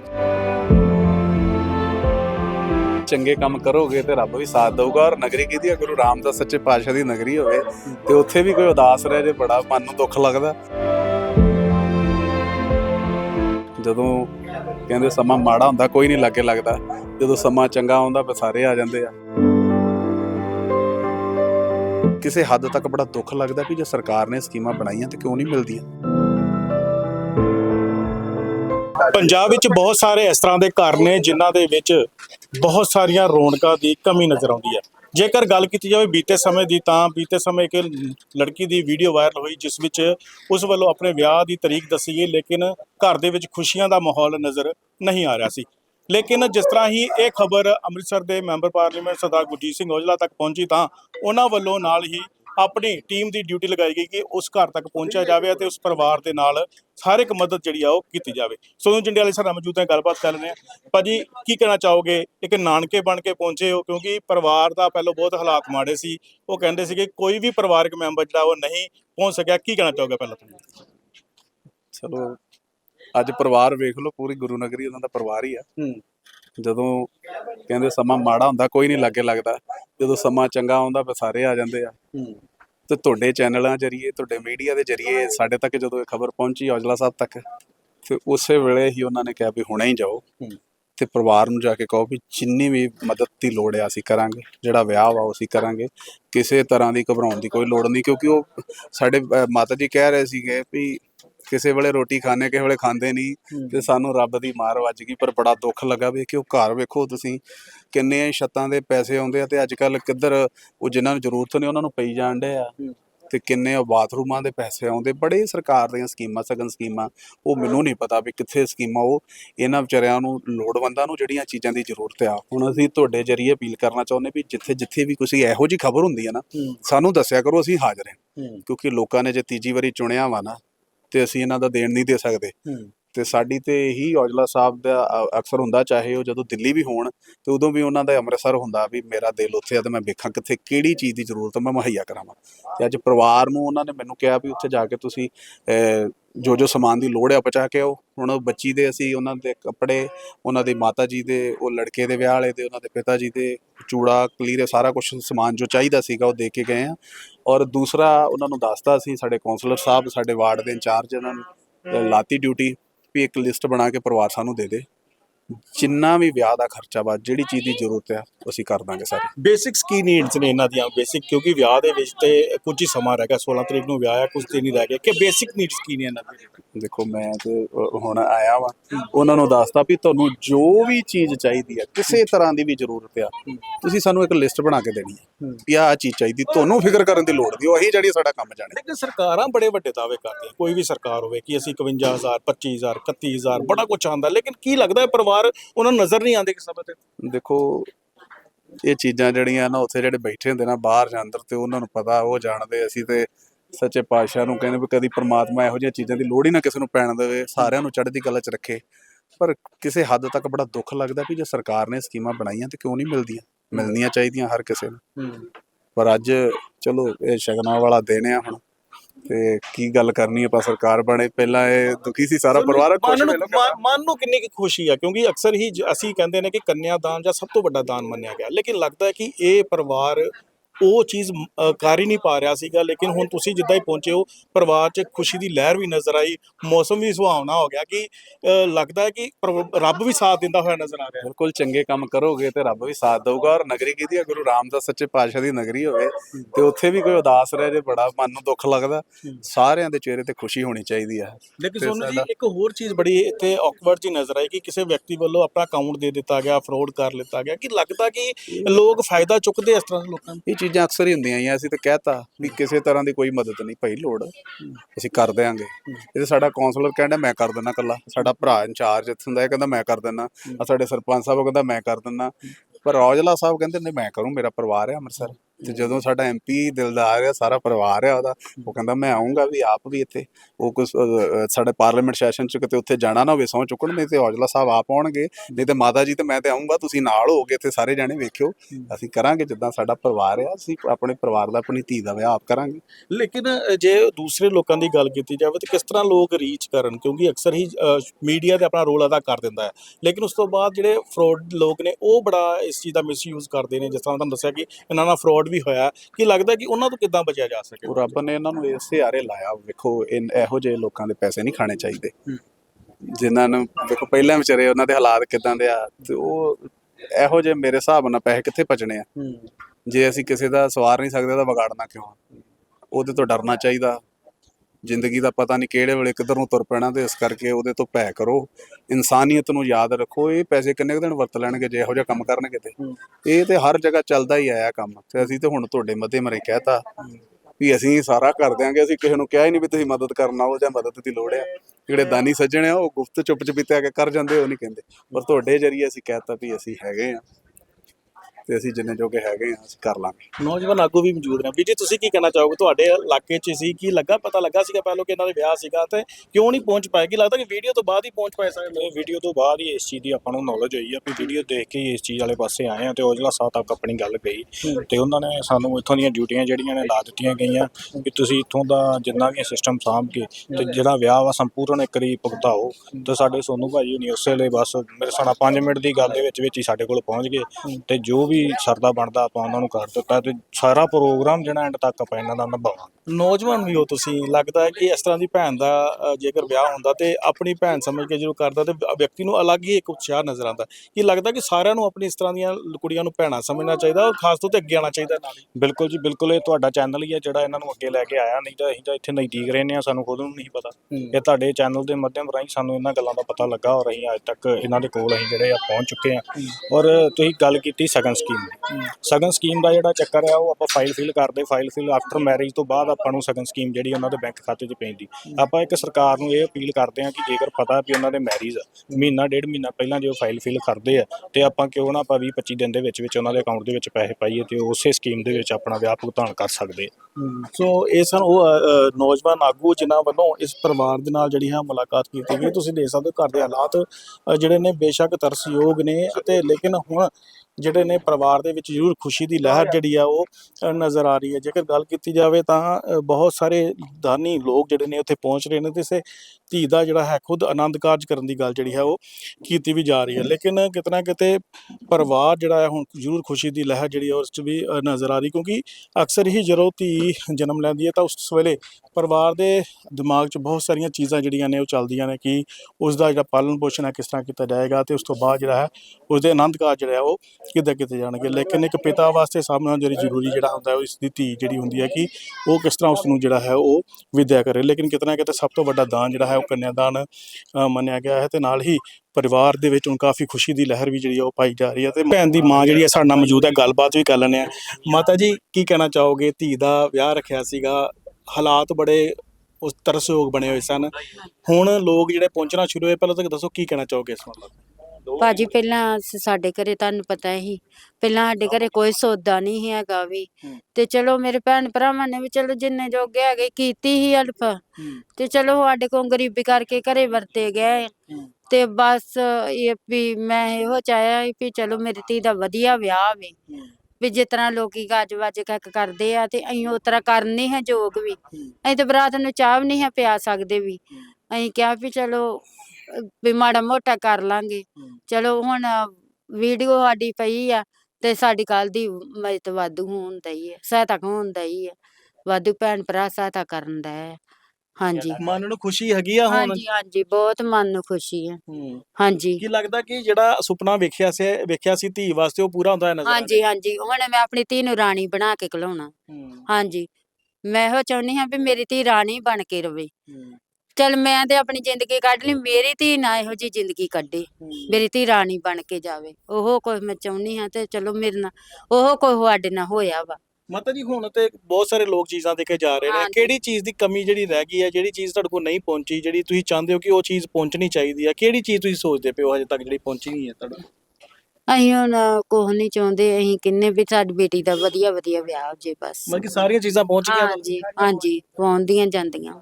ਚੰਗੇ ਕੰਮ ਕਰੋਗੇ ਤੇ ਰੱਬ ਵੀ ਸਾਥ ਦਊਗਾ ਔਰ ਨਗਰੀ ਕਿਹਦੀ ਆ? ਗੁਰੂ ਰਾਮਦਾਸ ਸੱਚੇ ਪਾਤਸ਼ਾਹ ਦੀ ਨਗਰੀ ਹੋਵੇ। ਤੇ ਉੱਥੇ ਵੀ ਕੋਈ ਉਦਾਸ ਰਹੇ ਜੇ, ਬੜਾ ਮਨ ਨੂੰ ਦੁੱਖ ਲੱਗਦਾ। ਜਦੋਂ ਕਹਿੰਦੇ ਸਮਾਂ ਮਾੜਾ ਹੁੰਦਾ, ਕੋਈ ਨਹੀਂ ਲੱਗੇ ਲੱਗਦਾ। ਜਦੋਂ ਸਮਾਂ ਚੰਗਾ ਆਉਂਦਾ, ਫਿਰ ਸਾਰੇ ਆ ਜਾਂਦੇ ਆ। ਕਿਸੇ ਹੱਦ ਤੱਕ ਬੜਾ ਦੁੱਖ ਲੱਗਦਾ ਵੀ ਜੇ ਸਰਕਾਰ ਨੇ ਸਕੀਮਾਂ ਬਣਾਈਆਂ ਤੇ ਕਿਉਂ ਨਹੀਂ ਮਿਲਦੀਆਂ? ਪੰਜਾਬ ਵਿੱਚ ਬਹੁਤ ਸਾਰੇ ਇਸ ਤਰ੍ਹਾਂ ਦੇ ਘਰ ਨੇ ਜਿਨ੍ਹਾਂ ਦੇ ਵਿੱਚ ਬਹੁਤ ਸਾਰੀਆਂ ਰੌਣਕਾਂ ਦੀ ਕਮੀ ਨਜ਼ਰ ਆਉਂਦੀ ਹੈ। ਜੇਕਰ ਗੱਲ ਕੀਤੀ ਜਾਵੇ ਬੀਤੇ ਸਮੇਂ ਦੀ ਤਾਂ ਬੀਤੇ ਸਮੇਂ ਇੱਕ ਲੜਕੀ ਦੀ ਵੀਡੀਓ ਵਾਇਰਲ ਹੋਈ ਜਿਸ ਵਿੱਚ ਉਸ ਵੱਲੋਂ ਆਪਣੇ ਵਿਆਹ ਦੀ ਤਾਰੀਖ ਦੱਸੀ ਗਈ, ਲੇਕਿਨ ਘਰ ਦੇ ਵਿੱਚ ਖੁਸ਼ੀਆਂ ਦਾ ਮਾਹੌਲ ਨਜ਼ਰ ਨਹੀਂ ਆ ਰਿਹਾ ਸੀ। ਲੇਕਿਨ ਜਿਸ ਤਰ੍ਹਾਂ ਹੀ ਇਹ ਖਬਰ ਅੰਮ੍ਰਿਤਸਰ ਦੇ ਮੈਂਬਰ ਪਾਰਲੀਮੈਂਟ ਸਰਦਾਰ ਗੁਰਜੀਤ ਸਿੰਘ ਔਜਲਾ ਤੱਕ ਪਹੁੰਚੀ ਤਾਂ ਉਹਨਾਂ ਵੱਲੋਂ ਨਾਲ ਹੀ ਆਪਣੀ ਟੀਮ ਦੀ ਡਿਊਟੀ ਲਗਾਈ ਗਈ ਕਿ ਉਸ ਘਰ ਤੱਕ ਪਹੁੰਚਿਆ ਜਾਵੇ ਅਤੇ ਉਸ ਪਰਿਵਾਰ ਦੇ ਨਾਲ ਹਰ ਇੱਕ ਮਦਦ ਜਿਹੜੀ ਆ ਉਹ ਕੀਤੀ ਜਾਵੇ। ਸੋਨੂੰ ਜੰਡਿਆਲੇ ਸਰ ਮੌਜੂਦ ਹੈ ਗੱਲਬਾਤ ਕਰ ਲੈਂਦੇ ਹਾਂ। ਭਾਜੀ ਕੀ ਕਹਿਣਾ ਚਾਹੋਗੇ? ਇੱਕ ਨਾਨਕੇ ਬਣ ਕੇ ਪਹੁੰਚੇ ਹੋ ਕਿਉਂਕਿ ਪਰਿਵਾਰ ਦਾ ਪਹਿਲਾਂ ਬਹੁਤ ਹਾਲਾਤ ਮਾੜੇ ਸੀ। ਉਹ ਕਹਿੰਦੇ ਸੀ ਕਿ ਕੋਈ ਵੀ ਪਰਿਵਾਰਕ ਮੈਂਬਰ ਜਿਹੜਾ ਉਹ ਨਹੀਂ ਪਹੁੰਚ ਸਕਿਆ। ਕੀ ਕਹਿਣਾ ਚਾਹੋਗੇ ਪਹਿਲਾਂ ਤੁਸੀਂ ਚਲੋ ਅੱਜ ਪਰਿਵਾਰ ਵੇਖ ਲਓ ਪੂਰੀ ਗੁਰੂ ਨਗਰੀ ਉਹਨਾਂ ਦਾ ਪਰਿਵਾਰ ਹੀ ਆ। ਜਦੋਂ ਕਹਿੰਦੇ ਸਮਾਂ ਮਾੜਾ ਹੁੰਦਾ ਕੋਈ ਨਹੀਂ ਲੱਗੇ ਲੱਗਦਾ। ਜਦੋਂ ਸਮਾਂ ਚੰਗਾ ਆਉਂਦਾ ਫਿਰ ਸਾਰੇ ਆ ਜਾਂਦੇ ਆ। ਤੇ ਤੁਹਾਡੇ ਚੈਨਲਾਂ ਜਰੀਏ ਤੁਹਾਡੇ ਮੀਡੀਆ ਦੇ ਜਰੀਏ ਸਾਡੇ ਤੱਕ ਜਦੋਂ ਇਹ ਖਬਰ ਪਹੁੰਚੀ ਔਜਲਾ ਸਾਹਿਬ ਤੱਕ ਤੇ ਉਸੇ ਵੇਲੇ ਹੀ ਉਹਨਾਂ ਨੇ ਕਿਹਾ ਵੀ ਹੁਣੇ ਹੀ ਜਾਓ। ਤੇ ਪਰਿਵਾਰ ਨੂੰ ਜਾ ਕੇ ਕਹੋ ਵੀ ਜਿੰਨੀ ਵੀ ਮਦਦ ਦੀ ਲੋੜ ਹੈ ਅਸੀਂ ਕਰਾਂਗੇ ਜਿਹੜਾ ਵਿਆਹ ਵਾ ਉਹ ਅਸੀਂ ਕਰਾਂਗੇ ਕਿਸੇ ਤਰ੍ਹਾਂ ਦੀ ਘਬਰਾਉਣ ਦੀ ਕੋਈ ਲੋੜ ਨਹੀਂ ਕਿਉਂਕਿ ਉਹ ਸਾਡੇ ਮਾਤਾ ਜੀ ਕਹਿ ਰਹੇ ਸੀਗੇ ਵੀ ਕਿਸੇ ਵੇਲੇ ਰੋਟੀ ਖਾਣੇ ਕਿਸੇ ਵੇਲੇ ਖਾਂਦੇ ਨਹੀਂ ਤੇ ਸਾਨੂੰ ਰੱਬ ਦੀ ਮਾਰ ਵੱਜ ਗਈ ਪਰ ਬੜਾ ਦੁੱਖ ਲੱਗਾ ਵੀ ਕਿ। ਉਹ ਘਰ ਵੇਖੋ ਤੁਸੀਂ ਕਿੰਨੇ ਛੱਤਾਂ ਦੇ ਪੈਸੇ ਆਉਂਦੇ ਆ ਤੇ ਅੱਜ ਕੱਲ ਕਿੱਧਰ ਉਹ ਜਿਨ੍ਹਾਂ ਨੂੰ ਜ਼ਰੂਰਤ ਨਹੀਂ ਉਹਨਾਂ ਨੂੰ ਪਈ ਜਾਣ ਡੇ ਆ ਤੇ ਕਿੰਨੇ ਉਹ ਬਾਥਰੂਮਾਂ ਦੇ ਪੈਸੇ ਆਉਂਦੇ ਬੜੇ ਸਰਕਾਰ ਦੀਆਂ ਸਕੀਮਾਂ ਸਗਨ ਸਕੀਮਾਂ ਉਹ ਮੈਨੂੰ ਨਹੀਂ ਪਤਾ ਵੀ ਕਿੱਥੇ ਸਕੀਮਾਂ ਉਹ ਇਹਨਾਂ ਵਿਚਾਰਿਆਂ ਨੂੰ ਲੋੜਵੰਦਾਂ ਨੂੰ ਜਿਹੜੀਆਂ ਚੀਜ਼ਾਂ ਦੀ ਜ਼ਰੂਰਤ ਆ। ਹੁਣ ਅਸੀਂ ਤੁਹਾਡੇ ਜਰੀਏ ਅਪੀਲ ਕਰਨਾ ਚਾਹੁੰਦੇ ਵੀ ਜਿੱਥੇ ਜਿੱਥੇ ਵੀ ਕੋਈ ਇਹੋ ਜੀ ਖਬਰ ਹੁੰਦੀ ਹੈ ਨਾ ਸਾਨੂੰ ਦੱਸਿਆ ਕਰੋ ਅਸੀਂ ਹਾਜ਼ਰ ਹੂੰ। ਕਿਉਂਕਿ ਲੋਕਾਂ ਨੇ ਜੇ ਤੀਜੀ ਵਾਰੀ ਚੁਣਿਆ ਵਾ ਨਾ ਤੇ ਅਸੀਂ ਇਹਨਾਂ ਦਾ ਦੇਣ ਨਹੀਂ ਦੇ ਸਕਦੇ। ਤੇ ਸਾਡੀ ਤੇ ਇਹੀ ਔਜਲਾ ਸਾਹਿਬ ਦਾ ਅਕਸਰ ਹੁੰਦਾ ਚਾਹੇ ਉਹ ਜਦੋਂ ਦਿੱਲੀ ਵੀ ਹੋਣ ਤੇ ਉਦੋਂ ਵੀ ਉਹਨਾਂ ਦਾ ਅੰਮ੍ਰਿਤਸਰ ਹੁੰਦਾ ਵੀ ਮੇਰਾ ਦਿਲ ਉੱਥੇ ਆ ਤੇ ਮੈਂ ਵੇਖਾਂ ਕਿੱਥੇ ਕਿਹੜੀ ਚੀਜ਼ ਦੀ ਜ਼ਰੂਰਤ ਮੈਂ ਮੁਹੱਈਆ ਕਰਾਵਾਂ। ਤੇ ਅੱਜ ਪਰਿਵਾਰ ਨੂੰ ਉਹਨਾਂ ਨੇ ਮੈਨੂੰ ਕਿਹਾ ਵੀ ਉੱਥੇ ਜਾ ਕੇ ਤੁਸੀਂ ਜੋ ਜੋ ਸਮਾਨ ਦੀ ਲੋੜ ਹੈ ਉਹ ਪਹੁੰਚਾ ਕੇ ਆਓ। ਹੁਣ ਬੱਚੀ ਦੇ ਅਸੀਂ ਉਹਨਾਂ ਦੇ ਕੱਪੜੇ ਉਹਨਾਂ ਦੀ ਮਾਤਾ ਜੀ ਦੇ ਉਹ ਲੜਕੇ ਦੇ ਵਿਆਹ ਵਾਲੇ ਦੇ ਉਹਨਾਂ ਦੇ ਪਿਤਾ ਜੀ ਦੇ ਚੂੜਾ ਕਲੀਰੇ ਸਾਰਾ ਕੁਝ ਸਮਾਨ ਜੋ ਚਾਹੀਦਾ ਸੀਗਾ ਉਹ ਦੇ ਕੇ ਗਏ ਆ। ਔਰ ਦੂਸਰਾ ਉਹਨਾਂ ਨੂੰ ਦੱਸਤਾ ਸੀ ਸਾਡੇ ਕਾਉਂਸਲਰ ਸਾਹਿਬ ਸਾਡੇ ਵਾਰਡ ਦੇ ਇੰਚਾਰਜ ਉਹਨਾਂ ਨੂੰ ਅ, ਲਾਤੀ ਡਿਊਟੀ। ਵੀ ਇੱਕ ਲਿਸਟ ਬਣਾ ਕੇ ਪਰਿਵਾਰ ਸਾਨੂੰ ਦੇ ਦੇ। ਜਿੰਨਾ ਵੀ ਵਿਆਹ ਦਾ ਖਰਚਾ ਵਾ ਜਿਹੜੀ ਚੀਜ਼ ਦੀ ਜ਼ਰੂਰਤ ਆ ਅਸੀਂ ਕਰ ਦਾਂਗੇ ਸਾਰੀ। ਬੇਸਿਕਸ ਕੀ ਨੀਡਸ ਨੇ ਇਹਨਾਂ ਦੀਆਂ? ਬੇਸਿਕ ਕਿਉਂਕਿ ਵਿਆਹ ਦੇ ਵਿੱਚ ਤੇ ਕੁਝ ਹੀ ਸਮਾਂ ਰਹਿ ਗਿਆ 16 ਤਰੀਕ ਨੂੰ ਵਿਆਹ ਹੈ ਕੁਝ ਦਿਨ ਹੀ ਰਹਿ ਗਏ। ਕਿ ਬੇਸਿਕ ਨੀਡਸ ਕੀ ਨੇ ਇਹਨਾਂ ਦੀਆਂ? ਦੇਖੋ ਮੈਂ ਤੇ ਹੁਣ ਆਇਆ ਵਾਂ। ਉਹਨਾਂ ਨੂੰ ਦੱਸਤਾ ਵੀ ਤੁਹਾਨੂੰ ਜੋ ਵੀ ਚੀਜ਼ ਚਾਹੀਦੀ ਆ ਕਿਸੇ ਤਰ੍ਹਾਂ ਦੀ ਵੀ ਜ਼ਰੂਰਤ ਆ ਤੁਸੀਂ ਸਾਨੂੰ ਇੱਕ ਲਿਸਟ ਬਣਾ ਕੇ ਦੇਣੀ ਹੈ। ਵੀ ਆਹ ਚੀਜ਼ ਚਾਹੀਦੀ ਤੁਹਾਨੂੰ ਫਿਕਰ ਕਰਨ ਦੀ ਲੋੜ ਨਹੀਂ ਉਹੀ ਜਿਹੜੀ ਸਾਡਾ ਕੰਮ ਜਾਣੇ। ਲੇਕਿਨ ਸਰਕਾਰਾਂ ਬੜੇ ਵੱਡੇ ਦਾਅਵੇ ਕਰਦੀਆਂ ਕੋਈ ਵੀ ਸਰਕਾਰ ਹੋਵੇ ਕਿ ਅਸੀਂ 51000 25000 31000 ਬੜਾ ਕੁਝ ਆਂਦਾ ਲੇਕਿਨ ਕੀ ਲੱਗਦਾ ਹੈ ਪਰਿਵਾਰ ਉਹਨਾਂ ਨੂੰ ਨਜ਼ਰ ਨਹੀਂ ਆਉਂਦੇ ਕਿ ਤੇ। ਦੇਖੋ ਇਹ ਚੀਜ਼ਾਂ ਜਿਹੜੀਆਂ ਨਾ ਉੱਥੇ ਜਿਹੜੇ ਬੈਠੇ ਹੁੰਦੇ ਨਾ ਬਾਹਰ ਜਾਂ ਅੰਦਰ ਤੇ ਉਹਨਾਂ ਨੂੰ ਪਤਾ ਉਹ ਜਾਣਦੇ। ਅਸੀਂ ਤੇ ਸੱਚੇ ਪਾਤਸ਼ਾਹ ਨੂੰ ਕਹਿੰਦੇ ਵੀ ਕਦੀ ਪ੍ਰਮਾਤਮਾ ਇਹੋ ਜਿਹੀਆਂ ਚੀਜ਼ਾਂ ਦੀ ਲੋੜ ਹੀ ਨਾ ਕਿਸੇ ਨੂੰ ਪੈਣ ਦੇਵੇ ਸਾਰਿਆਂ ਨੂੰ ਚੜ੍ਹਦੀ ਕਲਾ 'ਚ ਰੱਖੇ। ਪਰ ਕਿਸੇ ਹੱਦ ਤੱਕ ਬੜਾ ਦੁੱਖ ਲੱਗਦਾ ਵੀ ਜੇ ਸਰਕਾਰ ਨੇ ਸਕੀਮਾਂ ਬਣਾਈਆਂ ਤੇ ਕਿਉਂ ਨਹੀਂ ਮਿਲਦੀਆਂ? ਮਿਲਣੀਆਂ ਚਾਹੀਦੀਆਂ ਹਰ ਕਿਸੇ ਨੂੰ। ਪਰ ਅੱਜ ਚਲੋ ਇਹ ਸ਼ਗਨਾਂ ਵਾਲਾ ਦਿਨ ਆ ਹੁਣ। ਤੇ ਕੀ ਗੱਲ ਕਰਨੀ ਆਪਾਂ ਸਰਕਾਰ ਬਣੇ? ਪਹਿਲਾਂ ਇਹ ਦੁਖੀ ਸੀ ਸਾਰਾ ਪਰਿਵਾਰ ਖੁਸ਼ ਮਨ ਨੂੰ ਮਨ- ਕਿੰਨੀ ਕੁ ਖੁਸ਼ੀ ਆ ਕਿਉਂਕਿ ਅਕਸਰ ਹੀ ਜ- ਅਸੀਂ ਕਹਿੰਦੇ ਨੇ ਕਿ ਕੰਨਿਆ ਦਾਨ ਜਾਂ ਸਭ ਤੋਂ ਵੱਡਾ ਦਾਨ ਮੰਨਿਆ ਗਿਆ। ਲੇਕਿਨ ਲੱਗਦਾ ਹੈ ਕਿ ਇਹ ਪਰਿਵਾਰ ਉਹ ਚੀਜ਼ ਅ, ਕਰ ਹੀ ਨਹੀਂ ਪਾ ਰਿਹਾ ਸੀਗਾ ਲੇਕਿਨ ਹੁਣ ਤੁਸੀਂ ਜਿੱਦਾਂ ਹੀ ਪਹੁੰਚੇ ਹੋ ਪਰਿਵਾਰ 'ਚ ਖੁਸ਼ੀ ਦੀ ਲਹਿਰ ਵੀ ਨਜ਼ਰ ਆਈ ਮੌਸਮ ਵੀ ਸੁਹਾਵਣਾ ਹੋ ਗਿਆ ਕਿ ਅ, ਲੱਗਦਾ ਹੈ ਕਿ ਪ੍ਰਭ- ਰੱਬ ਵੀ ਸਾਥ ਦਿੰਦਾ ਹੋਇਆ ਨਜ਼ਰ ਆ ਰਿਹਾ ਹੈ। ਬਿਲਕੁਲ ਚੰਗੇ ਕੰਮ ਕਰੋਗੇ ਤੇ ਰੱਬ ਵੀ ਸਾਥ ਦਊਗਾ ਔਰ ਨਗਰੀ ਕਿਹਦੀ ਆ ਗੁਰੂ ਰਾਮਦਾਸ ਸੱਚੇ ਪਾਤਸ਼ਾਹ ਦੀ ਨਗਰੀ ਹੋਵੇ ਤੇ ਉੱਥੇ ਵੀ ਕੋਈ ਉਦਾਸ ਰਹੇ ਜੇ ਬੜਾ ਮਨ ਨੂੰ ਦੁੱਖ ਲੱਗਦਾ ਸਾਰਿਆਂ ਦੇ ਚਿਹਰੇ ਤੇ ਖੁਸ਼ੀ ਹੋਣੀ ਚਾਹੀਦੀ ਆ ਲੇਕਿਨ ਤੇ ਸੋਨੂੰ ਜੀ ਸਾਡਾ- ਇੱਕ ਹੋਰ ਚੀਜ਼ ਬੜੀ ਇੱਥੇ ਔਕਵਰਡ ਜੀ ਨਜ਼ਰ ਆਈ ਕਿ ਕਿਸੇ ਵਿਅਕਤੀ ਵੱਲੋਂ ਆਪਣਾ ਅਕਾਊਂਟ ਦੇ ਦਿੱਤਾ ਗਿਆ ਫਰੋਡ ਕਰ ਲਿੱਤਾ ਗਿਆ ਕਿ ਲੱਗਦਾ ਕਿ ਲੋਕ ਫਾਇਦਾ ਚੁੱਕਦੇ ਇਸ ਤਰ੍ਹਾਂ ਦੇ ਲੋਕਾਂ ਨੂੰ? ਇਹ ਚੀਜ਼ਾਂ ਅਕਸਰ ਹੀ ਹੁੰਦੀਆਂ ਆ ਅਸੀਂ ਤਾਂ ਕਹਿਤਾ ਵੀ ਕਿਸੇ ਤਰ੍ਹਾਂ ਦੀ ਕੋਈ ਮਦਦ ਨਹੀਂ, ਭਾਈ ਲੋੜ, ਅਸੀਂ ਕਰ ਦਿਆਂਗੇ। ਇਹ ਸਾਡਾ ਕਾਉਂਸਲਰ ਕਹਿੰਦਾ, ਮੈਂ ਕਰ ਦਿੰਦਾ ਕੱਲਾ ਸਾਡਾ ਭਰਾ ਇੰਚਾਰਜ ਇੱਥੋਂ ਦਾ ਕਹਿੰਦਾ, ਮੈਂ ਕਰ ਦਿੰਦਾ। ਆ ਸਾਡੇ ਸਰਪੰਚ ਸਾਹਿਬ ਕਹਿੰਦਾ, ਮੈਂ ਕਰ ਦਿੰਦਾ। ਪਰ ਔਜਲਾ ਸਾਹਿਬ ਕਹਿੰਦੇ, ਨਹੀਂ, ਮੈਂ ਕਰੂੰ, ਮੇਰਾ ਪਰਿਵਾਰ ਹੈ ਅੰਮ੍ਰਿਤਸਰ। ਤੇ ਜਦੋਂ ਸਾਡਾ ਐਮਪੀ ਦਿਲਦਾਰ ਹੈ ਸਾਰਾ ਪਰਿਵਾਰ ਹੈ ਉਹਦਾ ਉਹ ਕਹਿੰਦਾ ਮੈਂ ਆਉਂਗਾ ਵੀ ਆਪ ਵੀ ਇੱਥੇ। ਉਹ ਅਹ, ਸਾਡੇ ਪਾਰਲੀਮੈਂਟ ਸੈਸ਼ਨ ਚ ਕਿਤੇ ਉੱਥੇ ਜਾਣਾ ਨਾ ਹੋਵੇ ਸਹੁੰ ਚੁੱਕਣ ਨਹੀਂ ਤੇ ਔਜਲਾ ਸਾਹਿਬ ਆਪ ਆਉਣਗੇ ਨਹੀਂ ਤੇ ਮਾਤਾ ਜੀ ਤੇ ਮੈਂ ਤੇ ਆਉਂਗਾ ਤੁਸੀਂ ਨਾਲ ਹੋਗੇ ਇੱਥੇ ਸਾਰੇ ਜਾਣੇ ਵੇਖਿਓ। ਅਸੀਂ ਕਰਾਂਗੇ ਜਿੱਦਾਂ ਸਾਡਾ ਪਰਿਵਾਰ ਹੈ ਅਸੀਂ ਆਪਣੇ ਪਰਿਵਾਰ ਦਾ ਆਪਣੀ ਧੀ ਦਾ ਵਿਆਹ ਆਪ ਕਰਾਂਗੇ। ਲੇਕਿਨ ਜੇ ਦੂਸਰੇ ਲੋਕਾਂ ਦੀ ਗੱਲ ਕੀਤੀ ਜਾਵੇ ਤਾਂ ਕਿਸ ਤਰ੍ਹਾਂ ਲੋਕ ਰੀਚ ਕਰਨ? ਕਿਉਂਕਿ ਅਕਸਰ ਹੀ ਮੀਡੀਆ ਤੇ ਆਪਣਾ ਰੋਲ ਅਦਾ ਕਰ ਦਿੰਦਾ ਹੈ। ਲੇਕਿਨ ਉਸ ਤੋਂ ਬਾਅਦ ਜਿਹੜੇ ਫਰਾਡ ਲੋਕ ਨੇ ਉਹ ਬੜਾ ਇਸ ਚੀਜ਼ ਦਾ ਮਿਸਯੂਜ਼ ਕਰਦੇ ਨੇ ਜਿਸ ਤਰ੍ਹਾਂ ਤੁਹਾਨੂੰ ਦੱਸਿਆ ਕਿ ਇਹਨਾਂ ਨਾਲ ਫਰਾਡ ਵੀ ਹੋਇਆ ਕੀ ਲੱਗਦਾ ਕਿ ਉਹਨਾਂ ਤੋਂ ਕਿੱਦਾਂ ਬਚਿਆ ਜਾ ਸਕੇ? ਉਹ ਰੱਬ ਨੇ ਇਹਨਾਂ ਨੂੰ ਇਸੇ ਆਰੇ ਲਾਇਆ। ਵੇਖੋ ਇਨ- ਇਹੋ ਜਿਹੇ ਲੋਕਾਂ ਦੇ ਪੈਸੇ ਨਹੀਂ ਖਾਣੇ ਚਾਹੀਦੇ। ਜਿਨ੍ਹਾਂ ਨੂੰ ਵੇਖੋ ਪਹਿਲਾਂ ਵਿਚਾਰੇ ਉਹਨਾਂ ਦੇ ਹਾਲਾਤ ਕਿਦਾਂ ਦੇ ਆ ਤੇ ਉਹ ਇਹੋ ਜਿਹੇ ਮੇਰੇ ਹਿਸਾਬ ਨਾਲ ਪੈਸੇ ਕਿੱਥੇ ਪਚਣੇ ਆ? ਜੇ ਅਸੀਂ ਕਿਸੇ ਦਾ ਸਵਾਰ ਨਹੀਂ ਸਕਦੇ ਤਾਂ ਵਿਗਾੜਨਾ ਕਿਉਂ? ਉਹਦੇ ਤੋਂ ਡਰਨਾ ਚਾਹੀਦਾ। ਜ਼ਿੰਦਗੀ ਦਾ ਪਤਾ ਨਹੀਂ ਕਿਹੜੇ ਵੇਲੇ ਕਿੱਧਰ ਨੂੰ ਤੁਰ ਪੈਣਾ ਤੇ ਇਸ ਕਰਕੇ ਉਹਦੇ ਤੋਂ ਭੈ ਕਰੋ। ਇਨਸਾਨੀਅਤ ਨੂੰ ਯਾਦ ਰੱਖੋ ਇਹ ਪੈਸੇ ਕਿੰਨੇ ਕੁ ਦਿਨ ਵਰਤ ਲੈਣਗੇ ਜੇ ਇਹੋ ਜਿਹਾ ਕੰਮ ਕਰਨਗੇ ਤੇ। ਇਹ ਤੇ ਹਰ ਜਗ੍ਹਾ ਚੱਲਦਾ ਹੀ ਆਇਆ ਕੰਮ। ਤੇ ਅਸੀਂ ਤੇ ਹੁਣ ਤੁਹਾਡੇ ਮੱਦੇ ਮਰੇ ਕਹਿਤਾ ਵੀ ਅਸੀਂ ਸਾਰਾ ਕਰ ਦਿਆਂਗੇ ਅਸੀਂ ਕਿਸੇ ਨੂੰ ਕਿਹਾ ਹੀ ਨਹੀਂ ਵੀ ਤੁਸੀਂ ਮਦਦ ਕਰਨ ਆਓ ਜਾਂ ਮਦਦ ਦੀ ਲੋੜ ਆ। ਜਿਹੜੇ ਦਾਨੀ ਸੱਜਣ ਆ ਉਹ ਗੁਫਤ ਚੁੱਪ ਚਪੀਤੇ ਆ ਕੇ ਕਰ ਜਾਂਦੇ ਉਹ ਨਹੀਂ ਕਹਿੰਦੇ। ਪਰ ਤੁਹਾਡੇ ਜਰੀਏ ਅਸੀਂ ਕਹਿਤਾ ਵੀ ਅਸੀਂ ਹੈਗੇ ਆ। ਤੇ ਅਸੀਂ ਜਿੰਨੇ ਜੋਗੇ ਹੈਗੇ ਆ ਅਸੀਂ ਕਰ ਲਾਂਗੇ। ਨੌਜਵਾਨ ਆਗੂ ਵੀ ਮੌਜੂਦ ਨੇ। ਵੀ ਜੀ ਤੁਸੀਂ ਕੀ ਕਹਿਣਾ ਚਾਹੋਗੇ? ਤੁਹਾਡੇ ਇਲਾਕੇ 'ਚ ਸੀ ਕੀ ਲੱਗਾ? ਪਤਾ ਲੱਗਾ ਸੀਗਾ ਪਹਿਲਾਂ ਕਿ ਇਹਨਾਂ ਦੇ ਵਿਆਹ ਸੀਗਾ ਤੇ ਕਿਉਂ ਨਹੀਂ ਪਹੁੰਚ ਪਾਏ? ਕੀ ਲੱਗਦਾ ਕਿ ਵੀਡੀਓ ਤੋਂ ਬਾਅਦ ਹੀ ਪਹੁੰਚ ਪਾਏ ਸਾਰੇ ਲੋਕ? ਇਹ ਵੀਡੀਓ ਤੋਂ ਬਾਅਦ ਹੀ ਇਸ ਚੀਜ਼ ਦੀ ਆਪਾਂ ਨੂੰ ਨੌਲੇਜ ਹੋਈ ਆ ਵੀ ਵੀਡੀਓ ਦੇਖ ਕੇ ਹੀ ਇਸ ਚੀਜ਼ ਵਾਲੇ ਪਾਸੇ ਆਏ ਆ ਤੇ ਔਜਲਾ ਸਾਹਿਬ ਤੱਕ ਆਪਣੀ ਗੱਲ ਗਈ ਤੇ ਉਹਨਾਂ ਨੇ ਸਾਨੂੰ ਇੱਥੋਂ ਦੀਆਂ ਡਿਊਟੀਆਂ ਜਿਹੜੀਆਂ ਨੇ ਲਾ ਦਿੱਤੀਆਂ ਗਈਆਂ ਕਿ ਤੁਸੀਂ ਇੱਥੋਂ ਦਾ ਜਿੰਨਾ ਵੀ ਸਿਸਟਮ ਸਾਂਭ ਕੇ ਤੇ ਜਿਹੜਾ ਵਿਆਹ ਵਾ ਸੰਪੂਰਨ ਇੱਕ ਵਾਰੀ ਭੁਗਤਾਓ ਤੇ ਸਾਡੇ ਸੋਨੂ ਭਾਜੀ ਹੁਣੀ ਉਸੇ ਵੇਲੇ ਬਸ ਮੇਰੇ ਸਾਡਾ 5 ਮਿੰਟ ਦੀ ਗੱਲ ਦੇ ਵਿੱਚ ਵਿੱਚ ਹੀ ਸਾਡੇ ਕੋਲ ਪਹੁੰਚ ਗਏ ਤੇ ਜੋ ਵੀ ਸਰਦਾ ਬਣਦਾ, ਆਪਾਂ ਉਹਨਾਂ ਨੂੰ ਕਰ ਦਿੱਤਾ ਤੇ ਸਾਰਾ ਪ੍ਰੋਗਰਾਮ ਜਿਹੜਾ ਐਂਡ ਤੱਕ ਆਪਾਂ ਇਹਨਾਂ ਦਾ ਨਿਭਾਵਾਂਗੇ। ਨੌਜਵਾਨ ਵੀ ਹੋ ਤੁਸੀਂ। ਲੱਗਦਾ ਹੈ ਕਿ ਇਸ ਤਰ੍ਹਾਂ ਦੀ ਭੈਣ ਦਾ ਅ, ਜੇਕਰ ਵਿਆਹ ਹੁੰਦਾ ਤੇ ਆਪਣੀ ਭੈਣ ਸਮਝ ਕੇ ਜਦੋਂ ਕਰਦਾ ਤੇ ਵਿਅਕਤੀ ਨੂੰ ਅਲੱਗ ਹੀ ਇੱਕ ਉਤਸ਼ਾਹ ਨਜ਼ਰ ਆਉਂਦਾ ਕੀ ਲੱਗਦਾ ਕਿ ਸਾਰਿਆਂ ਨੂੰ ਆਪਣੀ ਇਸ ਤਰ੍ਹਾਂ ਦੀਆਂ ਕੁੜੀਆਂ ਨੂੰ ਭੈਣਾਂ ਸਮਝਣਾ ਚਾਹੀਦਾ ਔਰ ਖਾਸ ਤੌਰ ਤੇ ਅੱਗੇ ਆਉਣਾ ਚਾਹੀਦਾ ਨਾਲ ਹੀ? ਬਿਲਕੁਲ ਜੀ ਬਿਲਕੁਲ। ਇਹ ਤੁਹਾਡਾ ਚੈਨਲ ਹੀ ਆ ਜਿਹੜਾ ਇਹਨਾਂ ਨੂੰ ਅੱਗੇ ਲੈ ਕੇ ਆਇਆ। ਨਹੀਂ ਤਾਂ ਅਸੀਂ ਤਾਂ ਇੱਥੇ ਨਜ਼ਦੀਕ ਰਹਿੰਦੇ ਆ ਸਾਨੂੰ ਖੁਦ ਨੂੰ ਨਹੀਂ ਪਤਾ। ਇਹ ਤੁਹਾਡੇ ਚੈਨਲ ਦੇ ਮਾਧਿਅਮ ਰਾਹੀਂ ਸਾਨੂੰ ਇਹਨਾਂ ਗੱਲਾਂ ਦਾ ਪਤਾ ਲੱਗਾ ਔਰ ਅਸੀਂ ਅੱਜ ਤੱਕ ਇਹਨਾਂ ਦੇ ਕੋਲ ਅਸੀਂ ਜਿਹੜੇ ਆ ਪਹੁੰਚ ਚੁੱਕੇ ਆ ਔਰ ਤੁਸੀਂ ਗੱਲ ਕੀਤੀ ਸਗਨ ਸਕੀਮ ਦੀ। ਸਗਨ ਸਕੀਮ ਦਾ ਜਿਹੜਾ ਚੱਕਰ ਆ ਉਹ ਆਪਾਂ ਫਾਈਲ ਫਿਲ ਕਰਦੇ ਫਾਈਲ ਫਿਲ ਆਫਟਰ ਮੈਰਿਜ ਤੋਂ ਬਾਅਦ ਆਪਾਂ ਨੂੰ ਸਗਨ ਸਕੀਮ ਜਿਹੜੀ ਉਹਨਾਂ ਦੇ ਬੈਂਕ ਖਾਤੇ 'ਚ ਪੈਂਦੀ। ਆਪਾਂ ਇੱਕ ਸਰਕਾਰ ਨੂੰ ਇਹ ਅਪੀਲ ਕਰਦੇ ਆ ਕਿ ਜੇਕਰ ਪਤਾ ਵੀ ਉਹਨਾਂ ਦੇ ਮੈਰਿਜ ਮਹੀਨਾ, ਡੇਢ ਮਹੀਨਾ ਪਹਿਲਾਂ ਜੇ ਉਹ ਫਾਈਲ ਫਿਲ ਕਰਦੇ ਆ, ਤੇ ਆਪਾਂ ਕਿਉਂ ਨਾ ਆਪਾਂ 20 25 ਦਿਨ ਦੇ ਵਿੱਚ ਵਿੱਚ ਉਹਨਾਂ ਦੇ ਅਕਾਊਂਟ ਦੇ ਵਿੱਚ ਪੈਸੇ ਪਾਈਏ ਤੇ ਉਸੇ ਸਕੀਮ ਦੇ ਵਿੱਚ ਆਪਣਾ ਵਿਆਹ ਭੁਗਤਾਨ ਕਰ ਸਕਦੇ ਸੋ ਇਹ ਸਨ ਉਹ ਨੌਜਵਾਨ ਆਗੂ ਜਿਨ੍ਹਾਂ ਵੱਲੋਂ ਇਸ ਪਰਿਵਾਰ ਦੇ ਨਾਲ ਜਿਹੜੀ ਹੈ ਮੁਲਾਕਾਤ ਕੀਤੀ ਗਈ। ਤੁਸੀਂ ਦੇਖ ਸਕਦੇ ਹੋ ਘਰ ਦੇ ਹਾਲਾਤ ਜਿਹੜੇ ਨੇ ਬੇਸ਼ੱਕ ਤਰਸਯੋਗ ਨੇ ਅਤੇ ਲੇਕਿਨ ਹੁਣ ਜਿਹੜੇ ਨੇ ਪਰਿਵਾਰ ਦੇ ਵਿੱਚ ਜ਼ਰੂਰ ਖੁਸ਼ੀ ਦੀ ਲਹਿਰ ਜਿਹੜੀ ਆ ਉਹ ਨਜ਼ਰ ਆ ਰਹੀ ਹੈ। ਜੇਕਰ ਗੱਲ ਕੀਤੀ ਜਾਵੇ ਤਾਂ ਬਹੁਤ ਸਾਰੇ ਦਾਨੀ ਲੋਕ ਜਿਹੜੇ ਨੇ ਉੱਥੇ ਪਹੁੰਚ ਰਹੇ ਨੇ ਤੇ ਇਸੇ ਧੀ ਦਾ ਜਿਹੜਾ ਹੈ ਖੁਦ ਆਨੰਦ ਕਾਰਜ ਕਰਨ ਦੀ ਗੱਲ ਜਿਹੜੀ ਹੈ ਉਹ ਕੀਤੀ ਵੀ ਜਾ ਰਹੀ ਹੈ। ਲੇਕਿਨ ਕਿਤੇ ਨਾ ਕਿਤੇ ਪਰਿਵਾਰ ਜਿਹੜਾ ਹੈ ਹੁਣ ਜ਼ਰੂਰ ਖੁਸ਼ੀ ਦੀ ਲਹਿਰ ਜਿਹੜੀ ਹੈ ਉਸ 'ਚ ਵੀ ਨਜ਼ਰ ਆ ਰਹੀ ਕਿਉਂਕਿ ਅਕਸਰ ਹੀ ਜਦੋਂ ਧੀ ਜਨਮ ਲੈਂਦੀ ਹੈ ਤਾਂ ਉਸ ਵੇਲੇ ਪਰਿਵਾਰ ਦੇ ਦਿਮਾਗ 'ਚ ਬਹੁਤ ਸਾਰੀਆਂ ਚੀਜ਼ਾਂ ਜਿਹੜੀਆਂ ਨੇ ਉਹ ਚੱਲਦੀਆਂ ਨੇ ਕਿ ਉਸ ਦਾ ਜਿਹੜਾ ਪਾਲਣ ਪੋਸ਼ਣ ਹੈ ਕਿਸ ਤਰ੍ਹਾਂ ਕੀਤਾ ਜਾਏਗਾ ਤੇ ਉਸ ਤੋਂ ਬਾਅਦ ਜਿਹੜਾ ਹੈ ਉਸ ਦੇ ਆਨੰਦ ਕਾਰਜ ਜਿਹੜਾ ਹੈ ਉਹ ਕਿੱਦਾਂ ਕੀਤੇ ਜਾਣਗੇ। ਲੇਕਿਨ ਇੱਕ ਪਿਤਾ ਵਾਸਤੇ ਸਭ ਸਾਹਮਣੇ ਜਿਹੜੀ ਜ਼ਰੂਰੀ ਜਿਹੜਾ ਹੁੰਦਾ ਉਹ ਇਸ ਦੀ ਧੀ ਜਿਹੜੀ ਹੁੰਦੀ ਹੈ ਕਿ ਉਹ ਕਿਸ ਤਰ੍ਹਾਂ ਉਸ ਨੂੰ ਜਿਹੜਾ ਹੈ ਉਹ ਵਿਦਿਆ ਕਰੇ। ਲੇਕਿਨ ਕਿਤਨਾ ਕਿਤੇ ਸਭ ਤੋਂ ਵੱਡਾ ਦਾਨ ਜਿਹੜਾ ਹੈ ਉਹ ਕੰਨਿਆਦਾਨ ਅ, ਮੰਨਿਆ ਗਿਆ ਹੈ ਤੇ ਨਾਲ ਹੀ ਪਰਿਵਾਰ ਦੇ ਵਿੱਚ ਹੁਣ ਕਾਫੀ ਖੁਸ਼ੀ ਦੀ ਲਹਿਰ ਵੀ ਜਿਹੜੀ ਆ ਉਹ ਪਾਈ ਜਾ ਰਹੀ ਹੈ ਤੇ ਭੈਣ ਦੀ ਮਾਂ ਜਿਹੜੀ ਹੈ ਸਾਡੇ ਨਾਲ ਮੌਜੂਦ ਹੈ ਗੱਲਬਾਤ ਵੀ ਕਰ ਲੈਂਦੇ ਆ ਮਾਤਾ ਜੀ ਕੀ ਕਹਿਣਾ ਚਾਹੋਗੇ? ਧੀ ਦਾ ਵਿਆਹ ਰੱਖਿਆ ਸੀਗਾ ਹਾਲਾਤ ਬੜੇ ਉਸ ਤਰਸਯੋਗ ਬਣੇ ਹੋਏ ਸਨ। ਹੁਣ ਲੋਕ ਜਿਹੜੇ ਪਹੁੰਚਣਾ ਸ਼ੁਰੂ ਹੋਏ ਪਹਿਲਾਂ ਤਾਂ ਦੱਸੋ ਕੀ ਕਹਿਣਾ ਚਾਹੋਗੇ ਇਸ ਮਤਲਬ ਭਾਜੀ ਪਹਿਲਾਂ ਸ- ਸਾਡੇ ਘਰੇ ਤੁਹਾਨੂੰ ਪਤਾ ਹੀ ਪਹਿਲਾਂ ਸਾਡੇ ਘਰੇ ਕੋਈ ਸੌਦਾ ਨਹੀਂ ਸੀ ਹੈਗਾ ਵੀ। ਹੂੰ। ਤੇ ਚਲੋ ਮੇਰੇ ਭੈਣ ਭਰਾਵਾਂ ਨੇ ਵੀ ਚਲੋ ਜਿੰਨੇ ਜੋਗੇ ਹੈਗੇ ਕੀਤੀ ਹੀ ਹੈਲਪ ਤੇ ਚਲੋ ਸਾਡੇ ਕੋਲ ਗਰੀਬੀ ਕਰਕੇ ਘਰੇ ਵਰਤੇ ਗਏ। ਤੇ ਬਸ ਇਹ ਵੀ ਮੈਂ ਇਹੋ ਚਾਹਿਆ ਸੀ ਵੀ ਚਲੋ ਮੇਰੀ ਧੀ ਦਾ ਵਧੀਆ ਵਿਆਹ ਵੇ। ਵੀ ਜਿਸ ਤਰ੍ਹਾਂ ਲੋਕੀ ਗੱਜ ਵੱਜ ਕੱਕ ਕਰਦੇ ਆ ਤੇ ਅਸੀਂ ਉਸ ਤਰ੍ਹਾਂ ਕਰਨ ਨਹੀਂ ਹੈ ਜੋਗ ਵੀ। ਅਸੀਂ ਤੇ ਬਰਾਤ ਨੂੰ ਚਾਹ ਵੀ ਨਹੀਂ ਹੈ ਪਿਆ ਸਕਦੇ ਵੀ। ਅਸੀਂ ਕਿਹਾ ਵੀ ਚਲੋ, ਵੀ ਮਾੜਾ ਮੋਟਾ ਕਰ ਲਾਂਗੇ। ਚਲੋ ਹੁਣ ਵੀਡੀਓ ਸਾਡੀ ਪਈ ਆ ਤੇ ਸਾਡੀ ਕੱਲ ਦੀ ਮਦਦ ਵਾਧੂ ਹੋਣ ਹੀ ਹੈ ਸਹਾਇਤਾ ਹੋਣ ਹੀ ਹੈ ਵਾਧੂ ਭੈਣ ਭਰਾ ਸਹਾਇਤਾ ਕਰਨ ਦਾ ਹੈ ਹਾਂਜੀ। ਮਨ ਨੂੰ ਖੁਸ਼ੀ ਹੈਗੀ ਆ ਹੁਣ। ਹਾਂਜੀ ਹਾਂਜੀ ਬਹੁਤ ਮਨ ਨੂੰ ਖੁਸ਼ੀ ਹੈ ਹੂੰ। ਹਾਂਜੀ। ਕੀ ਲੱਗਦਾ ਕਿ ਜਿਹੜਾ ਸੁਪਨਾ ਵੇਖਿਆ ਸੀ ਵੇਖਿਆ ਸੀ ਧੀ ਵਾਸਤੇ ਉਹ ਪੂਰਾ ਹੁੰਦਾ ਹੈ ਨਜ਼ਰ ਆ ਹਾਂਜੀ ਹਾਂਜੀ। ਹੁਣ ਮੈਂ ਆਪਣੀ ਧੀ ਨੂੰ ਰਾਣੀ ਬਣਾ ਕੇ ਘਲਾਉਣਾ ਹੂੰ, ਹਾਂਜੀ। ਮੈਂ ਇਹੋ ਚਾਹੁੰਦੀ ਹਾਂ ਵੀ ਮੇਰੀ ਧੀ ਰਾਣੀ ਬਣ ਕੇ ਰਵੇ। ਹੂੰ, ਚਲ ਮੈਂ ਤੇ ਆਪਣੀ ਜ਼ਿੰਦਗੀ ਕੱਢ ਲਈ ਮੇਰੀ ਧੀ ਨਾ ਇਹੋ ਜੀ ਜ਼ਿੰਦਗੀ ਕੱਢੇ। ਹੂੰ। ਮੇਰੀ ਧੀ ਰਾਣੀ ਬਣ ਕੇ ਜਾਵੇ। ਉਹ ਕੋਈ ਮੈਂ ਚਾਹੁੰਦੀ ਹਾਂ ਤੇ ਚਲੋ ਮੇਰੇ ਨਾਲ ਉਹ ਕੋਈ ਸਾਡੇ ਨਾਲ ਹੋਇਆ ਵਾ। ਮਾਤਾ ਜੀ ਹੁਣ ਤੇ ਬਹੁਤ ਸਾਰੇ ਲੋਕ ਚੀਜ਼ਾਂ ਦੇ ਕੇ ਜਾ ਰਹੇ ਨੇ। ਕਿਹੜੀ ਚੀਜ਼ ਦੀ ਕਮੀ ਜਿਹੜੀ ਰਹਿ ਗਈ ਹੈ ਜਿਹੜੀ ਚੀਜ਼ ਤੁਹਾਡੇ ਕੋਲ ਨਹੀਂ ਪਹੁੰਚੀ ਜਿਹੜੀ ਤੁਸੀਂ ਚਾਹੁੰਦੇ ਹੋ ਕਿ ਉਹ ਚੀਜ਼ ਪਹੁੰਚਣੀ ਚਾਹੀਦੀ ਹੈ ਕਿਹੜੀ ਚੀਜ਼ ਤੁਸੀਂ ਸੋਚਦੇ ਪਿਓ ਹਜੇ ਤੱਕ ਜਿਹੜੀ ਪਹੁੰਚੀ ਨਹੀਂ ਹੈ ਤੁਹਾਡੇ ਅਸੀਂ ਹੁਣ ਕੁਛ ਨਹੀਂ ਚਾਹੁੰਦੇ ਅਸੀਂ ਕਿੰਨੇ ਵੀ ਸਾਡੀ ਬੇਟੀ ਦਾ ਵਧੀਆ ਵਧੀਆ ਵਿਆਹ ਹੋ ਜੇ ਬਸ। ਮਤਲਬ ਕਿ ਸਾਰੀਆਂ ਚੀਜ਼ਾਂ ਪਹੁੰਚ ਗਈਆਂ ਹਾਂਜੀ ਹਾਂਜੀ ਪਹੁੰਚਦੀਆਂ ਜਾਂਦੀਆਂ।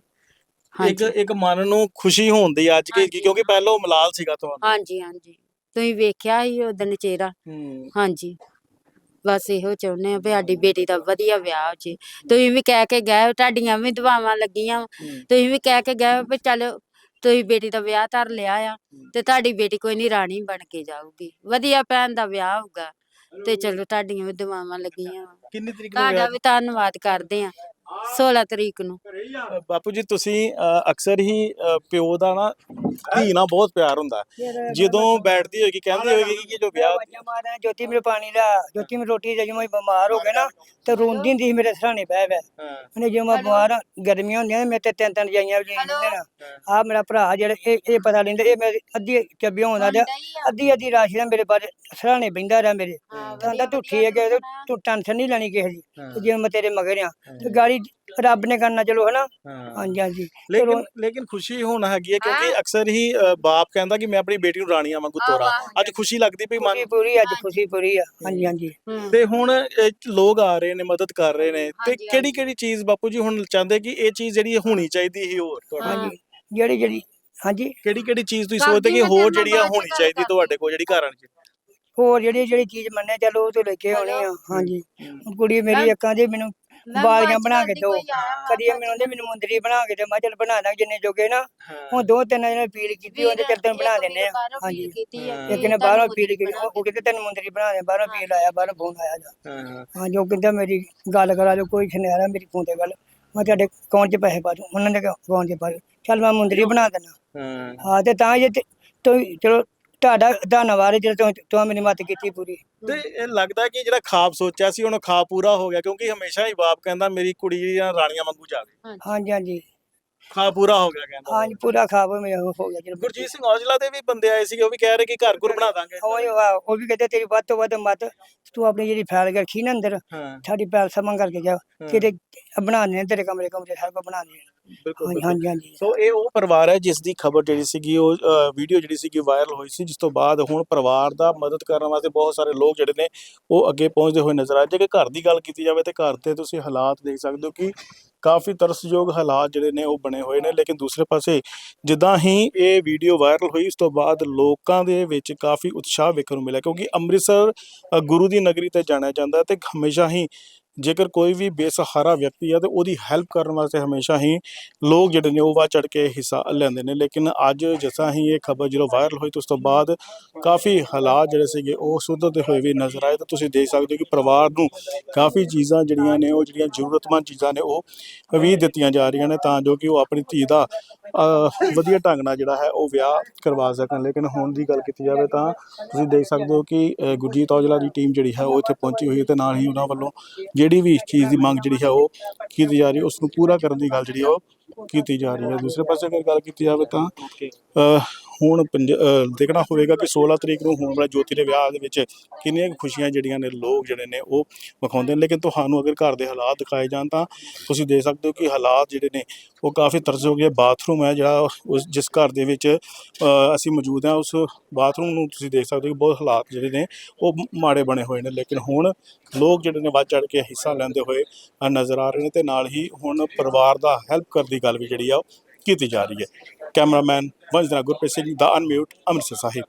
ਇੱਕ ਇੱਕ ਮਨ ਨੂੰ ਖੁਸ਼ੀ ਹੁੰਦੀ ਅੱਜ ਕਿ ਕਿਉਂਕਿ ਪਹਿਲਾਂ ਉਹ ਮਲਾਲ ਸੀਗਾ ਤੁਹਾਨੂੰ। ਹਾਂਜੀ ਹਾਂਜੀ। ਤੁਸੀਂ ਵੇਖਿਆ ਸੀ ਉਹ ਦਿਨ ਚਿਹਰਾ ਹੂੰ। ਹਾਂਜੀ। ਬਸ ਇਹੋ ਚਾਹੁੰਦੇ ਆ ਵੀ ਸਾਡੀ ਬੇਟੀ ਦਾ ਵਧੀਆ ਵਿਆਹ ਹੋ ਜੇ। ਤੁਸੀਂ ਵੀ ਕਹਿ ਕੇ ਗਏ ਹੋ, ਤੁਹਾਡੀਆਂ ਵੀ ਦੁਆਵਾਂ ਲੱਗੀਆਂ। ਤੁਸੀਂ ਵੀ ਕਹਿ ਕੇ ਗਏ ਹੋ ਵੀ ਚੱਲ ਤੁਸੀਂ ਬੇਟੀ ਦਾ ਵਿਆਹ ਧਰ ਲਿਆ ਆ ਤੇ ਤੁਹਾਡੀ ਬੇਟੀ ਕੋਈ ਨਹੀਂ ਰਾਣੀ ਬਣ ਕੇ ਜਾਊਗੀ। ਵਧੀਆ ਭੈਣ ਦਾ ਵਿਆਹ ਹੋਊਗਾ ਤੇ ਚਲੋ ਤੁਹਾਡੀਆਂ ਵੀ ਦੁਆਵਾਂ ਲੱਗੀਆਂ। ਵਾਂ। ਕਿੰਨੀ ਤਰੀਕ ਨੂੰ ਤੁਹਾਡਾ ਵਿਆਹ? ਵੀ ਧੰਨਵਾਦ ਕਰਦੇ ਆ 16 ਤਰੀਕ ਨੂੰ। ਬਾਪੂ ਜੀ ਤੁਸੀਂ ਅ, ਅਕਸਰ ਹੀ ਅ, ਪਿਓ ਦਾ ਨਾ ਧੀ ਨਾਲ ਬਹੁਤ ਪਿਆਰ ਹੁੰਦਾ। ਹੈ। ਜਦੋਂ ਬੈਠਦੀ ਹੋਏਗੀ ਕਹਿੰਦੀ ਹੋਏਗੀ ਕਿ ਜੋ ਵਿਆਹ ਆਵਾਜ਼ਾਂ ਮਾਰਾਂ ਜੋਤੀ ਮੈਨੂੰ ਪਾਣੀ ਦਾ ਜੋਤੀ ਮੈਨੂੰ ਰੋਟੀ ਦੇ ਜਦੋਂ ਮੈਂ ਬਿਮਾਰ ਹੋ ਗਿਆ ਨਾ ਤੇ ਰੋਂਦੀ ਹੁੰਦੀ ਸੀ ਮੇਰੇ ਸਰਾਣੇ ਬਹਿ ਬਹਿ। ਹਾਂ। ਉਹਨੇ ਜਦੋਂ ਮੈਂ ਬਿਮਾਰ ਹਾਂ, ਗਰਮੀਆਂ ਹੁੰਦੀਆਂ ਨੇ ਮੇਰੇ ਤੇ ਤਿੰਨ ਤਿੰਨ ਜਾਈਆਂ ਵੀ ਜਾਂਦੇ ਨਾ। ਆ ਮੇਰਾ ਭਰਾ ਜਿਹੜਾ ਇਹ ਇਹ ਪਤਾ ਲੈਂਦਾ ਇਹ ਮੇਰੀ ਅੱਧੀ ਚੱਬੀ ਹੁੰਦਾ ਤੇ ਅੱਧੀ ਅੱਧੀ ਰਾਸ਼ੀ ਦਾ ਮੇਰੇ ਬਾਰੇ ਸਰਾਣੇ ਬੈਂਦਾ ਰਿਹਾ ਮੇਰੇ। ਤਾਂ ਕਹਿੰਦਾ ਠੀਕ ਹੈ ਤੂੰ ਟੈਨਸ਼ਨ ਨਹੀਂ ਲੈਣੀ ਕਿਸੇ ਦੀ। ਤੇ ਜਿਵੇਂ ਮੈਂ ਤੇਰੇ ਮਗਰ ਆ ਤੇ ਗਾੜੀ ਰੱਬ ਨੇ ਕਰਨਾ ਚਲੋ ਹਨਾ? ਹਾਂ। ਹਾਂਜੀ ਹਾਂਜੀ। ਲੇਕਿਨ ਲੇਕਿਨ ਖੁਸ਼ੀ ਹੁਣ ਹੈਗੀ ਹੈ ਕਿਉਂਕਿ ਅਕਸਰ ਹੀ ਅ, ਬਾਪ ਕਹਿੰਦਾ ਕਿ ਮੈਂ ਆਪਣੀ ਬੇਟੀ ਨੂੰ ਰਾਣੀਆਂ ਵਾਂਗੂ ਤੋਰਾਂ। ਅੱਜ ਖੁਸ਼ੀ ਲੱਗਦੀ ਪਈ ਮਨ ਖੁਸ਼ੀ ਪੂਰੀ ਅੱਜ ਖੁਸ਼ੀ ਪੂਰੀ ਆ। ਹਾਂਜੀ ਹਾਂਜੀ। ਤੇ ਹੁਣ ਇਹ ਲੋਕ ਆ ਰਹੇ ਨੇ ਮਦਦ ਕਰ ਰਹੇ ਨੇ। ਤੇ ਹਾਂਜੀ, ਕਿਹੜੀ ਕਿਹੜੀ ਚੀਜ਼ ਬਾਪੂ ਜੀ ਹੁਣ ਚਾਹੁੰਦੇ ਕਿ ਇਹ ਚੀਜ਼ ਜਿਹੜੀ ਹੋਣੀ ਚਾਹੀਦੀ ਸੀ ਹੋਰ ਤੁਹਾਡੇ ਹਾਂਜੀ। ਜਿਹੜੀ ਜਿਹੜੀ ਹਾਂਜੀ। ਕਿਹੜੀ ਕਿਹੜੀ ਚੀਜ਼ ਤੁਸੀਂ ਸੋਚਦੇ ਕਿ ਹੋਰ ਜਿਹੜੀ ਆ ਚ ਹੋਣੀ ਚਾਹੀਦੀ ਤੁਹਾਡੇ ਕੋਲ ਜਿਹੜੀ ਘਰਾਂ 'ਚ? ਹੋਰ ਜਿਹੜੀ ਜਿਹੜੀ ਚੀਜ਼ ਮੰਨੇ ਚਲੋ ਉਹ ਤੋਂ ਲੈ ਕੇ ਆਉਣੀ ਆ। ਹਾਂਜੀ। ਕੁੜੀ ਮੇਰੀ ਅੱਖਾਂ ਦੇ ਮੈਨੂੰ ਚ ਬਣਾ ਕੇ ਦਿਓ ਕਦੀ ਇਹ ਮੈਨੂੰ ਉਹਦੇ ਮੈਨੂੰ ਮੁੰਦਰੀ ਬਣਾ ਕੇ ਦੇ। ਮੈਂ ਚੱਲ ਬਣਾ ਦਾਂ ਜਿੰਨੇ ਜੋਗੇ ਨਾ। ਹੁਣ ਦੋ ਤਿੰਨ ਜਣੇ ਅਪੀਲ ਕੀਤੀ ਉਹਦੇ ਚੱਲ ਤੈਨੂੰ ਬਣਾ ਦਿੰਨੇ ਆ। ਹਾਂਜੀ। ਇੱਕ ਨੇ ਬਾਹਰੋਂ ਅਪੀਲ ਕੀਤੀ ਉਹ ਕਹਿੰਦੇ ਤੈਨੂੰ ਮੁੰਦਰੀ ਬਣਾ ਦੇ ਬਾਹਰੋਂ ਅਪੀਲ ਆਇਆ ਬਾਹਰੋਂ ਫੋਨ ਆਇਆ ਜਾ। ਹਾਂ। ਹਾਂਜੀ ਉਹ ਕਹਿੰਦਾ ਮੇਰੀ ਗੱਲ ਕਰਾ ਦਿਓ ਕੋਈ ਸੁਨਿਆਰਾ ਮੇਰੀ ਫੋਨ ਤੇ ਗੱਲ। ਮੈਂ ਤੁਹਾਡੇ ਅਕਾਊਂਟ 'ਚ ਪੈਸੇ ਪਾ ਦੂੰ ਉਹਨਾਂ ਨੇ ਅਕਾਊਂਟ 'ਚ ਪਾ ਦਿਓ। ਚੱਲ ਮੈਂ ਮੁੰਦਰੀ ਬਣਾ ਦਿੰਦਾ। ਹਾਂ। ਹਾਂ ਤੇ ਤਾਂ ਜੇ ਤੇ- ਤੁਸੀਂ ਚਲੋ ਤੁਹਾਡਾ ਧੰਨਵਾਦ ਹੈ ਤੁਸੀਂ ਤੁਸੀਂ ਮੇਰੀ ਮਦਦ ਕੀਤੀ ਪੂਰੀ। ਤੇ ਇਹ ਲੱਗਦਾ ਕਿ ਜਿਹੜਾ ਖਾਬ ਸੋਚਿਆ ਸੀ ਉਹਨੂੰ ਖਾਬ ਪੂਰਾ ਹੋ ਗਿਆ ਕਿਉਂਕਿ ਹਮੇਸ਼ਾ ਹੀ ਬਾਪ ਕਹਿੰਦਾ ਮੇਰੀ ਕੁੜੀ ਜਾਂ ਰਾਣੀਆਂ ਵਾਂਗੂ ਜਾਵੇ। ਹਾਂਜੀ। ਹਾਂਜੀ ਖਾਬ ਪੂਰਾ ਹੋ ਗਿਆ ਕਹਿੰਦਾ। ਹਾਂਜੀ ਪੂਰਾ ਖਾਬ ਮੇਰਾ ਹੋ ਗਿਆ। ਚਲੋ ਗੁਰਜੀਤ ਸਿੰਘ ਔਜਲਾ ਦੇ ਵੀ ਬੰਦੇ ਆਏ ਸੀਗੇ ਉਹ ਵੀ ਕਹਿ ਰਹੇ ਕਿ ਘਰ ਘਰ ਬਣਾ ਦਾਂਗੇ। ਉਹ ਵੀ ਉਹ ਵੀ ਕਹਿੰਦੇ ਤੇਰੀ ਵੱਧ ਤੋਂ ਵੱਧ ਮਤ ਤੂੰ ਆਪਣੀ ਜਿਹੜੀ ਫੈਲ ਕੇ ਰੱਖੀ ਨਾ ਅੰਦਰ ਹਾਂ। ਸਾਡੀ ਪੈਲ ਸਮਾਂ ਕਰਕੇ ਜਾ। ਤੇਰੇ ਬਣਾ ਦੇ ਤੇਰੇ ਕਮਰੇ ਕਮਰੇ ਕੁਝ ਬਣਾ ਦੇ ਬਿਲਕੁਲ ਹਾਂਜੀ। ਹਾਂਜੀ ਹਾਂਜੀ। ਸੋ ਇਹ ਉਹ ਪਰਿਵਾਰ ਹੈ ਜਿਸ ਦੀ ਖਬਰ ਜਿਹੜੀ ਸੀਗੀ ਉਹ ਵੀਡੀਓ ਜਿਹੜੀ ਸੀਗੀ ਵਾਇਰਲ ਹੋਈ ਸੀ ਜਿਸ ਤੋਂ ਬਾਅਦ ਹੁਣ ਪਰਿਵਾਰ ਦਾ ਮਦਦ ਕਰਨ ਵਾਸਤੇ ਬਹੁਤ ਸਾਰੇ ਲੋਕ ਜਿਹੜੇ ਨੇ ਉਹ ਅੱਗੇ ਪਹੁੰਚਦੇ ਹੋਏ ਨਜ਼ਰ ਆਏ। ਜੇ ਕਿ ਘਰ ਦੀ ਗੱਲ ਕੀਤੀ ਜਾਵੇ ਤੇ ਘਰ ਤੇ ਤੁਸੀਂ ਹਾਲਾਤ ਦੇਖ ਸਕਦੇ ਹੋ ਕਿ ਕਾਫੀ ਤਰਸਯੋਗ ਹਾਲਾਤ ਜਿਹੜੇ ਨੇ ਉਹ ਬਣੇ ਹੋਏ ਨੇ। ਲੇਕਿਨ ਦੂਸਰੇ ਪਾਸੇ ਜਿੱਦਾਂ ਹੀ ਇਹ ਵੀਡੀਓ ਵਾਇਰਲ ਹੋਈ ਉਸ ਤੋਂ ਬਾਅਦ ਲੋਕਾਂ ਦੇ ਵਿੱਚ ਕਾਫੀ ਉਤਸ਼ਾਹ ਵੇਖਣ ਨੂੰ ਮਿਲਿਆ ਕਿਉਂਕਿ ਅੰਮ੍ਰਿਤਸਰ ਗੁਰੂ ਦੀ ਨਗਰੀ ਤੇ ਜਾਣਿਆ ਜਾਂਦਾ ਤੇ ਹਮੇਸ਼ਾ ਹੀ ਜੇਕਰ ਕੋਈ ਵੀ ਬੇਸਹਾਰਾ ਵਿਅਕਤੀ ਆ ਤੇ ਉਹਦੀ ਹੈਲਪ ਕਰਨ ਵਾਸਤੇ ਹਮੇਸ਼ਾ ਹੀ ਲੋਕ ਜਿਹੜੇ ਨੇ ਉਹ ਵਾ ਚੜ ਕੇ ਹਿੱਸਾ ਲੈਂਦੇ ਨੇ। ਲੇਕਿਨ ਅੱਜ ਜਿਸਾਂ ਹੀ ਇਹ ਖਬਰ ਜਦੋਂ ਵਾਇਰਲ ਹੋਈ ਤੇ ਉਸ ਤੋਂ ਬਾਅਦ ਕਾਫੀ ਹਾਲਾਤ ਜਿਹੜੇ ਸੀਗੇ ਉਹ ਸੁਧਰਦੇ ਹੋਏ ਵੀ ਨਜ਼ਰ ਆਏ। ਤਾਂ ਤੁਸੀਂ ਦੇਖ ਸਕਦੇ ਹੋ ਕਿ ਪਰਿਵਾਰ ਨੂੰ ਕਾਫੀ ਚੀਜ਼ਾਂ ਜਿਹੜੀਆਂ ਨੇ ਉਹ ਜਿਹੜੀਆਂ ਜ਼ਰੂਰਤਮੰਦ ਚੀਜ਼ਾਂ ਨੇ ਉਹ ਵੀ ਦਿੱਤੀਆਂ ਜਾ ਰਹੀਆਂ ਨੇ ਤਾਂ ਜੋ ਕਿ ਉਹ ਆਪਣੀ ਧੀ ਦਾ ਵਧੀਆ ਢੰਗ ਨਾਲ ਜਿਹੜਾ ਹੈ ਉਹ ਵਿਆਹ ਕਰਵਾ ਸਕਣ। ਲੇਕਿਨ ਹੁਣ ਦੀ ਗੱਲ ਕੀਤੀ ਜਾਵੇ ਤਾਂ ਤੁਸੀਂ ਦੇਖ ਸਕਦੇ ਹੋ ਕਿ ਗੁਰਜੀਤ ਔਜਲਾ ਦੀ ਟੀਮ ਜਿਹੜੀ ਹੈ ਉਹ ਇੱਥੇ ਪਹੁੰਚੀ ਹੋਈ ਹੈ ਤੇ ਨਾਲ ਹੀ ਉਹਨਾਂ ਵੱਲੋਂ ਜਿਹੜੀ ਵੀ ਚੀਜ਼ ਦੀ ਮੰਗ ਜਿਹੜੀ ਹੈ ਉਹ ਕੀਤੀ ਜਾ ਰਹੀ ਹੈ ਉਸ ਨੂੰ ਪੂਰਾ ਕਰਨ ਦੀ ਗੱਲ ਜਿਹੜੀ ਉਹ ਕੀਤੀ ਜਾ ਰਹੀ ਹੈ। ਦੂਸਰੇ ਪਾਸੇ ਅਗਰ ਗੱਲ ਕੀਤੀ ਜਾਵੇ ਤਾਂ ਅਹ, ਹੁਣ ਪੰਜ- ਅਹ, ਦੇਖਣਾ ਹੋਵੇਗਾ ਕਿ 16 ਤਰੀਕ ਨੂੰ ਹੋਣ ਵਾਲੇ ਜੋਤੀ ਦੇ ਵਿਆਹ ਦੇ ਵਿੱਚ ਕਿੰਨੀਆਂ ਕੁ ਖੁਸ਼ੀਆਂ ਜਿਹੜੀਆਂ ਨੇ ਲੋਕ ਜਿਹੜੇ ਨੇ ਉਹ ਵਿਖਾਉਂਦੇ ਨੇ। ਲੇਕਿਨ ਤੁਹਾਨੂੰ ਅਗਰ ਘਰ ਦੇ ਹਾਲਾਤ ਦਿਖਾਏ ਜਾਣ ਤਾਂ ਤੁਸੀਂ ਦੇਖ ਸਕਦੇ ਹੋ ਕਿ ਹਾਲਾਤ ਜਿਹੜੇ ਨੇ ਉਹ ਕਾਫੀ ਤਰਸਯੋਗ ਹੈ। ਬਾਥਰੂਮ ਹੈ ਜਿਹੜਾ ਉਸ ਜਿਸ ਘਰ ਦੇ ਵਿੱਚ ਅਹ, ਅਸੀਂ ਮੌਜੂਦ ਹਾਂ ਉਸ ਬਾਥਰੂਮ ਨੂੰ ਤੁਸੀਂ ਦੇਖ ਸਕਦੇ ਹੋ ਕਿ ਬਹੁਤ ਹਾਲਾਤ ਜਿਹੜੇ ਨੇ ਉਹ ਮ- ਮਾੜੇ ਬਣੇ ਹੋਏ ਨੇ। ਲੇਕਿਨ ਹੁਣ ਲੋਕ ਜਿਹੜੇ ਨੇ ਵੱਧ ਚੜ ਕੇ ਹਿੱਸਾ ਲੈਂਦੇ ਹੋਏ ਅ, ਨਜ਼ਰ ਆ ਰਹੇ ਨੇ ਤੇ ਨਾਲ ਹੀ ਹੁਣ ਪਰਿਵਾਰ ਦਾ ਹੈਲਪ ਕਰਨ ਦੀ ਗੱਲ ਵੀ ਜਿਹੜੀ ਆ ਉਹ ਕੀਤੀ ਜਾ ਰਹੀ ਹੈ। ਕੈਮਰਾਮੈਨ ਵੰਜਨਾ ਗੁਰਪ੍ਰੀਤ ਸਿੰਘ ਦਾ ਅਨਮਿਊਟ ਅੰਮ੍ਰਿਤਸਰ ਸਾਹਿਬ।